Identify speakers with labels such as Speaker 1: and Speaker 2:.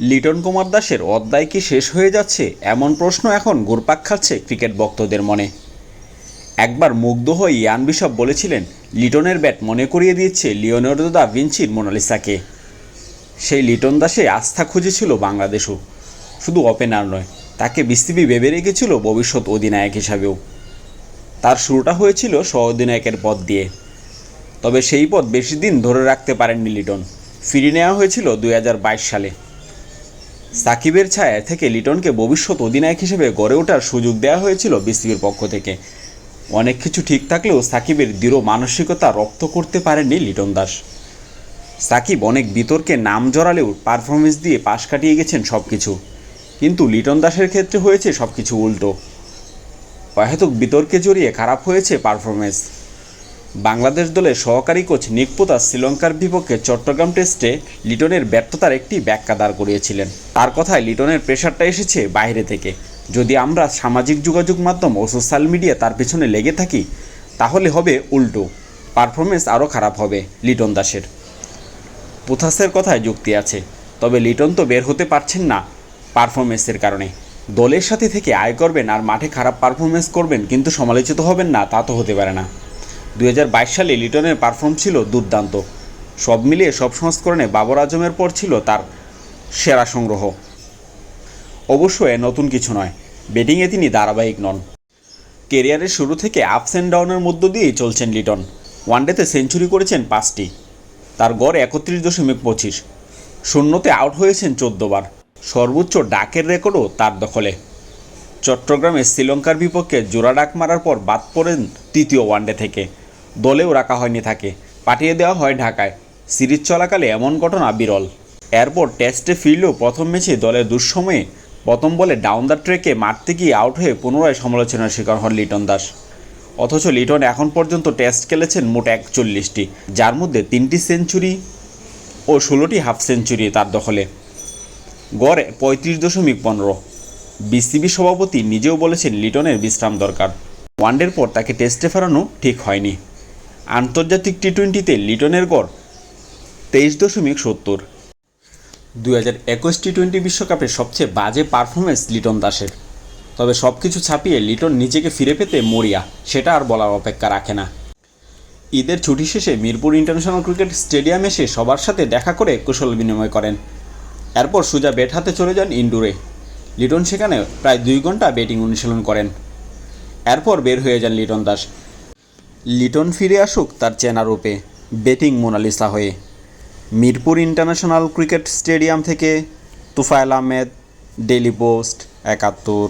Speaker 1: লিটন কুমার দাসের অধ্যায় কি শেষ হয়ে যাচ্ছে? এমন প্রশ্ন এখন ঘুরপাক খাচ্ছে ক্রিকেট ভক্তদের মনে। একবার মুগ্ধ হয়ে ইয়ান বিশপ বলেছিলেন, লিটনের ব্যাট মনে করিয়ে দিচ্ছে লিওনার্দো দা ভিঞ্চির মোনালিসাকে। সেই লিটন দাসে আস্থা খুঁজেছিল বাংলাদেশও। শুধু ওপেনার নয়, তাকে বিসিবি ভেবে রেখেছিল ভবিষ্যৎ অধিনায়ক হিসাবেও। তার শুরুটা হয়েছিল সহ অধিনায়কের পদ দিয়ে। তবে সেই পদ বেশি দিন ধরে রাখতে পারেননি লিটন। ফিরিয়ে নেওয়া হয়েছিল দু হাজার বাইশ সালে। সাকিবের ছায়া থেকে লিটনকে ভবিষ্যৎ অধিনায়ক হিসেবে গড়ে ওঠার সুযোগ দেওয়া হয়েছিল বিসিবির পক্ষ থেকে। অনেক কিছু ঠিক থাকলেও সাকিবের দৃঢ় মানসিকতা রপ্ত করতে পারেননি লিটন দাস। সাকিব অনেক বিতর্কে নাম জড়ালেও পারফরমেন্স দিয়ে পাশ কাটিয়ে গেছেন সব কিছু কিন্তু লিটন দাসের ক্ষেত্রে হয়েছে সব কিছু উল্টো। অহেতুক বিতর্কে জড়িয়ে খারাপ হয়েছে পারফরমেন্স। বাংলাদেশ দলের সহকারী কোচ নিকপোতা শ্রীলঙ্কার বিপক্ষে চট্টগ্রাম টেস্টে লিটনের ব্যর্থতার একটি ব্যাখ্যা দাঁড় করিয়েছিলেন। তার কথায় লিটনের প্রেশারটা এসেছে বাইরে থেকে। যদি আমরা সামাজিক যোগাযোগ মাধ্যম ও সোশ্যাল মিডিয়া তার পেছনে লেগে থাকি, তাহলে হবে উল্টো। পারফরমেন্স আরও খারাপ হবে লিটন দাসের। পুথাসের কথায় যুক্তি আছে, তবে লিটন তো বের হতে পারছেন না পারফরমেন্সের কারণে। দলের সাথে থেকে আয় করবেন আর মাঠে খারাপ পারফরমেন্স করবেন কিন্তু সমালোচিত হবেন না, তা তো হতে পারে না। দুই হাজার বাইশ সালে লিটনের পারফর্ম ছিল দুর্দান্ত। সব মিলিয়ে সব সংস্করণে বাবর আজমের পর ছিল তার সেরা সংগ্রহ। অবশ্য এ নতুন কিছু নয়, ব্যাটিংয়ে তিনি ধারাবাহিক নন। কেরিয়ারের শুরু থেকে আপস অ্যান্ড ডাউনের মধ্য দিয়েই চলছেন লিটন। ওয়ানডেতে সেঞ্চুরি করেছেন পাঁচটি। তার গড় একত্রিশ দশমিক পঁচিশ। শূন্যতে আউট হয়েছেন চোদ্দবার সর্বোচ্চ ডাকের রেকর্ডও তার দখলে। চট্টগ্রামে শ্রীলঙ্কার বিপক্ষে জোড়া ডাক মারার পর বাদ পড়েন তৃতীয় ওয়ানডে থেকে। দলেও রাখা হয়নি তাকে। পাঠিয়ে দেওয়া হয় ঢাকায়। সিরিজ চলাকালে এমন ঘটনা বিরল। এরপর টেস্টে ফিরলেও প্রথম ম্যাচে দলের দুঃসময়ে প্রথম বলে ডাউন দ্য ট্রেকে মারতে গিয়ে আউট হয়ে পুনরায় সমালোচনার শিকার হন লিটন দাস। অথচ লিটন এখন পর্যন্ত টেস্ট খেলেছেন মোট একচল্লিশটি, যার মধ্যে তিনটি সেঞ্চুরি ও ষোলোটি হাফ সেঞ্চুরি তার দখলে। গড়ে পঁয়ত্রিশ দশমিক পনেরো। বিসিবি সভাপতি নিজেও বলেছেন লিটনের বিশ্রাম দরকার। ওয়ানডের পর তাকে টেস্টে ফেরানো ঠিক হয়নি। আন্তর্জাতিক টি টোয়েন্টিতে লিটনের গড় তেইশ দশমিক সত্তর। দুই হাজার একুশ টি টোয়েন্টি বিশ্বকাপে সবচেয়ে বাজে পারফরমেন্স লিটন দাসের। তবে সব কিছু ছাপিয়ে লিটন নিজেকে ফিরে পেতে মরিয়া, সেটা আর বলার অপেক্ষা রাখে না। ঈদের ছুটি শেষে মিরপুর ইন্টারন্যাশনাল ক্রিকেট স্টেডিয়ামে এসে সবার সাথে দেখা করে কুশল বিনিময় করেন। এরপর সুজা ব্যাট হাতে চলে যান ইনডোরে। লিটন সেখানে প্রায় দুই ঘণ্টা ব্যাটিং অনুশীলন করেন। এরপর বের হয়ে যান লিটন দাস। লিটন ফিরে আসুক তার চেনা রূপে, ব্যাটিং মোনালিসা হয়ে। মিরপুর ইন্টারন্যাশনাল ক্রিকেট স্টেডিয়াম থেকে তুফায়েল আহমেদ ডেলি পোস্ট, একাত্তর।